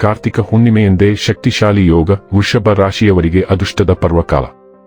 ಕಾರ್ತಿಕ ಹುಣ್ಣಿಮೆಯೆಂದೇ ಶಕ್ತಿಶಾಲಿ ಯೋಗ ವೃಷಭ ರಾಶಿಯವರಿಗೆ ಅದೃಷ್ಟದ ಪರ್ವಕಾಲ.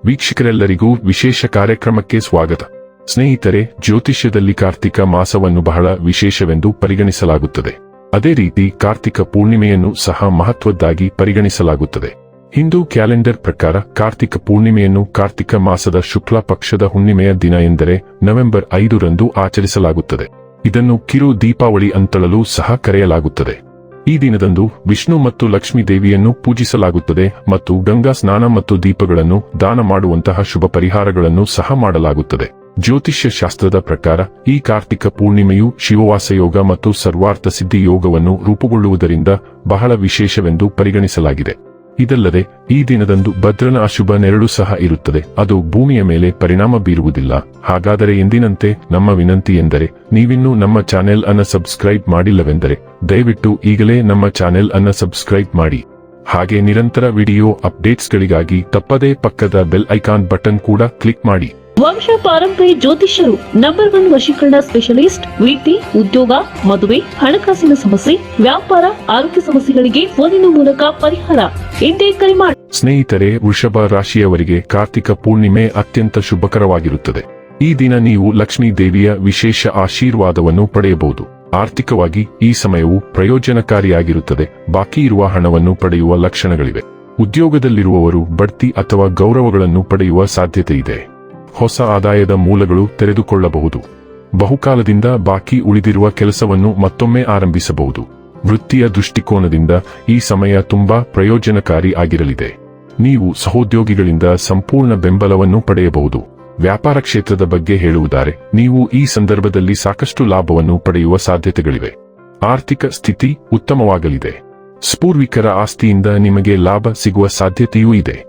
ವೀಕ್ಷಕರೆಲ್ಲರಿಗೂ ವಿಶೇಷ ಕಾರ್ಯಕ್ರಮಕ್ಕೆ ಸ್ವಾಗತ. ಸ್ನೇಹಿತರೆ, ಜ್ಯೋತಿಷ್ಯದಲ್ಲಿ ಕಾರ್ತಿಕ ಮಾಸವನ್ನು ಬಹಳ ವಿಶೇಷವೆಂದು ಪರಿಗಣಿಸಲಾಗುತ್ತದೆ. ಅದೇ ರೀತಿ ಕಾರ್ತಿಕ ಪೂರ್ಣಿಮೆಯನ್ನು ಸಹ ಮಹತ್ವದ್ದಾಗಿ ಪರಿಗಣಿಸಲಾಗುತ್ತದೆ. ಹಿಂದೂ ಕ್ಯಾಲೆಂಡರ್ ಪ್ರಕಾರ ಕಾರ್ತಿಕ ಪೂರ್ಣಿಮೆಯನ್ನು ಕಾರ್ತಿಕ ಮಾಸದ ಶುಕ್ಲ ಪಕ್ಷದ ಹುಣ್ಣಿಮೆಯ ದಿನ ಎಂದರೆ ನವೆಂಬರ್ ಐದರಂದು ಆಚರಿಸಲಾಗುತ್ತದೆ. ಇದನ್ನು ಕಿರು ದೀಪಾವಳಿ ಅಂತಳಲು ಸಹ ಕರೆಯಲಾಗುತ್ತದೆ. ಈ ದಿನದಂದು ವಿಷ್ಣು ಮತ್ತು ಲಕ್ಷ್ಮೀ ದೇವಿಯನ್ನು ಪೂಜಿಸಲಾಗುತ್ತದೆ ಮತ್ತು ಗಂಗಾ ಸ್ನಾನ ಮತ್ತು ದೀಪಗಳನ್ನು ದಾನ ಮಾಡುವಂತಹ ಶುಭ ಪರಿಹಾರಗಳನ್ನು ಸಹ ಮಾಡಲಾಗುತ್ತದೆ. ಜ್ಯೋತಿಷ್ಯ ಶಾಸ್ತ್ರದ ಪ್ರಕಾರ ಈ ಕಾರ್ತಿಕ ಪೂರ್ಣಿಮೆಯು ಶಿವವಾಸ ಯೋಗ ಮತ್ತು ಸರ್ವಾರ್ಥ ಸಿದ್ಧಿ ಯೋಗವನ್ನು ರೂಪುಗೊಳ್ಳುವುದರಿಂದ ಬಹಳ ವಿಶೇಷವೆಂದು ಪರಿಗಣಿಸಲಾಗಿದೆ. ಇದಲ್ಲದೆ, ಈ ದಿನದಂದು ಭದ್ರನ ಅಶುಭ ನೆರಳು ಸಹ ಇರುತ್ತದೆ. ಅದು ಭೂಮಿಯ ಮೇಲೆ ಪರಿಣಾಮ ಬೀರುವುದಿಲ್ಲ. ಹಾಗಾದರೆ ಎಂದಿನಂತೆ? ನಮ್ಮ ವಿನಂತಿ ಎಂದರೆ, ನೀವಿನ್ನೂ ನಮ್ಮ ಚಾನೆಲ್ ಅನ್ನ ಸಬ್ಸ್ಕ್ರೈಬ್ ಮಾಡಿಲ್ಲವೆಂದರೆ, ದಯವಿಟ್ಟು ಈಗಲೇ ನಮ್ಮ ಚಾನೆಲ್ ಅನ್ನ ಸಬ್ಸ್ಕ್ರೈಬ್ ಮಾಡಿ. ಹಾಗೆ ನಿರಂತರ ವಿಡಿಯೋ ಅಪ್ಡೇಟ್ಸ್ಗಳಿಗಾಗಿ ತಪ್ಪದೇ ಪಕ್ಕದ ಬೆಲ್ ಐಕಾನ್ ಬಟನ್ ಕೂಡ ಕ್ಲಿಕ್ ಮಾಡಿ. ವಂಶ ಪಾರಂಪರ್ಯ ಜ್ಯೋತಿಷ್ಯರು ನಂಬರ್ ಒನ್ ವಶೀಕರಣ ಸ್ಪೆಷಲಿಸ್ಟ್ ವೃತ್ತಿ ಉದ್ಯೋಗ, ಮದುವೆ, ಹಣಕಾಸಿನ ಸಮಸ್ಯೆ, ವ್ಯಾಪಾರ, ಆರೋಗ್ಯ ಸಮಸ್ಯೆಗಳಿಗೆ ಫೋನಿನ ಮೂಲಕ ಪರಿಹಾರ. ಎಂದೇ ಕರೆ ಮಾಡಿ ಸ್ನೇಹಿತರೆ, ವೃಷಭ ರಾಶಿಯವರಿಗೆ ಕಾರ್ತಿಕ ಪೂರ್ಣಿಮೆ ಅತ್ಯಂತ ಶುಭಕರವಾಗಿರುತ್ತದೆ. ಈ ದಿನ ನೀವು ಲಕ್ಷ್ಮೀ ದೇವಿಯ ವಿಶೇಷ ಆಶೀರ್ವಾದವನ್ನು ಪಡೆಯಬಹುದು. ಆರ್ಥಿಕವಾಗಿ ಈ ಸಮಯವು ಪ್ರಯೋಜನಕಾರಿಯಾಗಿರುತ್ತದೆ. ಬಾಕಿ ಇರುವ ಹಣವನ್ನು ಪಡೆಯುವ ಲಕ್ಷಣಗಳಿವೆ. ಉದ್ಯೋಗದಲ್ಲಿರುವವರು ಬಡ್ತಿ ಅಥವಾ ಗೌರವಗಳನ್ನು ಪಡೆಯುವ ಸಾಧ್ಯತೆ ಇದೆ. ಹೊಸ ಆದಾಯದ ಮೂಲಗಳು ತೆರೆದುಕೊಳ್ಳಬಹುದು. ಬಹುಕಾಲದಿಂದ ಬಾಕಿ ಉಳಿದಿರುವ ಕೆಲಸವನ್ನು ಮತ್ತೊಮ್ಮೆ ಆರಂಭಿಸಬಹುದು. ವೃತ್ತಿಯ ದೃಷ್ಟಿಕೋನದಿಂದ ಈ ಸಮಯ ತುಂಬಾ ಪ್ರಯೋಜನಕಾರಿ ಆಗಿರಲಿದೆ. ನೀವು ಸಹೋದ್ಯೋಗಿಗಳಿಂದ ಸಂಪೂರ್ಣ ಬೆಂಬಲವನ್ನು ಪಡೆಯಬಹುದು. ವ್ಯಾಪಾರ ಕ್ಷೇತ್ರದ ಬಗ್ಗೆ ಹೇಳುವುದಾರೆ ನೀವು ಈ ಸಂದರ್ಭದಲ್ಲಿ ಸಾಕಷ್ಟು ಲಾಭವನ್ನು ಪಡೆಯುವ ಸಾಧ್ಯತೆಗಳಿವೆ. ಆರ್ಥಿಕ ಸ್ಥಿತಿ ಉತ್ತಮವಾಗಲಿದೆ. ಸ್ಪೂರ್ವಿಕರ ಆಸ್ತಿಯಿಂದ ನಿಮಗೆ ಲಾಭ ಸಿಗುವ ಸಾಧ್ಯತೆಯೂ ಇದೆ.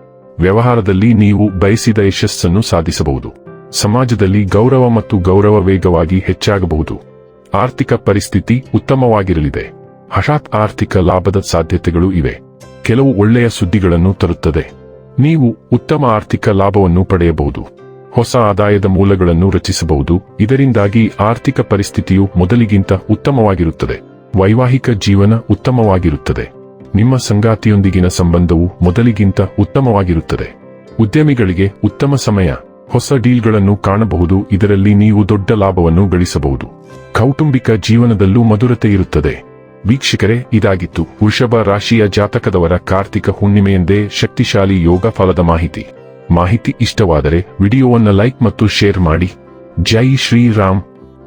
ವ್ಯವಹಾರದಲ್ಲಿ ನೀವು ಬಯಸಿದ ಯಶಸ್ಸನ್ನು ಸಾಧಿಸಬಹುದು. ಸಮಾಜದಲ್ಲಿ ಗೌರವ ಮತ್ತು ಗೌರವ ವೇಗವಾಗಿ ಹೆಚ್ಚಾಗಬಹುದು. ಆರ್ಥಿಕ ಪರಿಸ್ಥಿತಿ ಉತ್ತಮವಾಗಿರಲಿದೆ. ಹಠಾತ್ ಆರ್ಥಿಕ ಲಾಭದ ಸಾಧ್ಯತೆಗಳು ಇವೆ. ಕೆಲವು ಒಳ್ಳೆಯ ಸುದ್ದಿಗಳನ್ನು ತರುತ್ತದೆ. ನೀವು ಉತ್ತಮ ಆರ್ಥಿಕ ಲಾಭವನ್ನು ಪಡೆಯಬಹುದು. ಹೊಸ ಆದಾಯದ ಮೂಲಗಳನ್ನು ರಚಿಸಬಹುದು. ಇದರಿಂದಾಗಿ ಆರ್ಥಿಕ ಪರಿಸ್ಥಿತಿಯು ಮೊದಲಿಗಿಂತ ಉತ್ತಮವಾಗಿರುತ್ತದೆ. ವೈವಾಹಿಕ ಜೀವನ ಉತ್ತಮವಾಗಿರುತ್ತದೆ. ನಿಮ್ಮ ಸಂಗಾತಿಯೊಂದಿಗಿನ ಸಂಬಂಧವು ಮೊದಲಿಗಿಂತ ಉತ್ತಮವಾಗಿರುತ್ತದೆ. ಉದ್ಯಮಿಗಳಿಗೆ ಉತ್ತಮ ಸಮಯ, ಹೊಸ ಡೀಲ್ಗಳನ್ನು ಕಾಣಬಹುದು, ಇದರಲ್ಲಿ ನೀವು ದೊಡ್ಡ ಲಾಭವನ್ನು ಗಳಿಸಬಹುದು. ಕೌಟುಂಬಿಕ ಜೀವನದಲ್ಲೂ ಮಧುರತೆ ಇರುತ್ತದೆ. ವೀಕ್ಷಕರೇ, ಇದಾಗಿತ್ತು ವೃಷಭ ರಾಶಿಯ ಜಾತಕದವರ ಕಾರ್ತಿಕ ಹುಣ್ಣಿಮೆಯೆಂದೇ ಶಕ್ತಿಶಾಲಿ ಯೋಗ ಫಲದ ಮಾಹಿತಿ. ಮಾಹಿತಿ ಇಷ್ಟವಾದರೆ ವಿಡಿಯೋವನ್ನು ಲೈಕ್ ಮತ್ತು ಶೇರ್ ಮಾಡಿ. ಜೈ ಶ್ರೀರಾಮ್.